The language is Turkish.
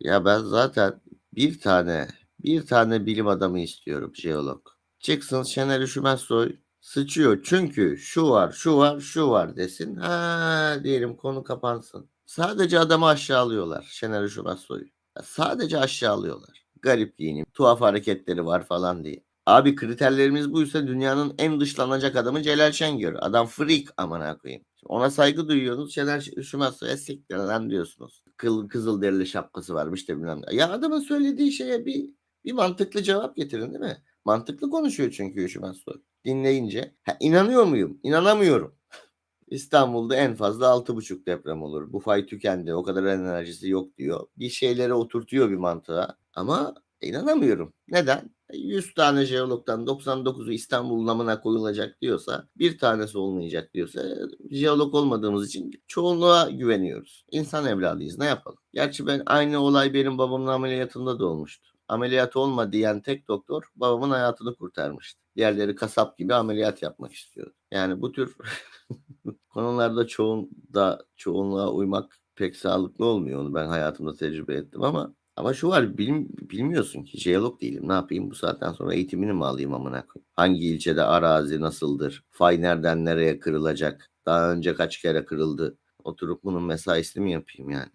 Ya ben zaten bir tane, bir tane bilim adamı istiyorum jeolog. Çıksın Şener Üşümezsoy sıçıyor çünkü şu var, şu var, şu var desin. Ha diyelim konu kapansın. Sadece adamı aşağılıyorlar Şener Üşümezsoy'u. Sadece aşağılıyorlar. Garip giyinim, tuhaf hareketleri var falan diye. Abi kriterlerimiz buysa dünyanın en dışlanacak adamı Celal Şengör. Adam freak amına koyayım. Ona saygı duyuyorsunuz. Şener Üşümezsoy'a siktir lan diyorsunuz. Kıl, kızıl derili şapkası varmış da bilmem. Ya adamın söylediği şeye bir bir mantıklı cevap getirin değil mi? Mantıklı konuşuyor çünkü Üşümezsoy. Dinleyince. Ha, inanıyor muyum? İnanamıyorum. İstanbul'da en fazla 6,5 deprem olur. Bu fay tükendi. O kadar enerjisi yok diyor. Bir şeylere oturtuyor bir mantığa. Ama inanamıyorum. Neden? 100 tane jeologdan 99'u İstanbul namına koyulacak diyorsa bir tanesi olmayacak diyorsa jeolog olmadığımız için çoğunluğa güveniyoruz. İnsan evladıyız ne yapalım? Gerçi ben aynı olay benim babamın ameliyatında da olmuştu. Ameliyat olma diyen tek doktor babamın hayatını kurtarmıştı. Diğerleri kasap gibi ameliyat yapmak istiyordu. Yani bu tür konularda çoğun da çoğunluğa uymak pek sağlıklı olmuyor. Onu ben hayatımda tecrübe ettim ama ama şu var bilim, bilmiyorsun ki jeolog değilim. Ne yapayım bu saatten sonra eğitimini mi alayım amına koyayım? Hangi ilçede arazi nasıldır? Fay nereden nereye kırılacak? Daha önce kaç kere kırıldı? Oturup bunun mesaisini mi yapayım yani?